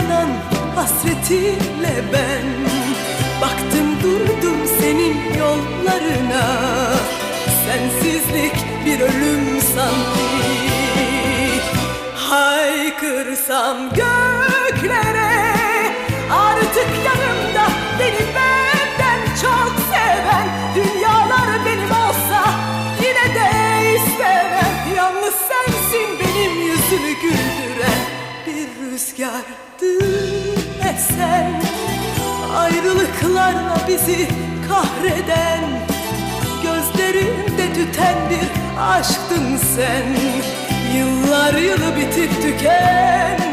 yanan hasretinle ben Baktım durdum senin yollarına. Sensizlik bir ölüm sanki. Haykırsam göklere Artık yanımda beni benden çok seven Dünyalar benim olsa yine de istemem. Yalnız sensin rüzgardı esen Ayrılıklarla bizi kahreden Gözlerimde tüten bir aşktın sen. Yıllar yılı bitip tükenmeyen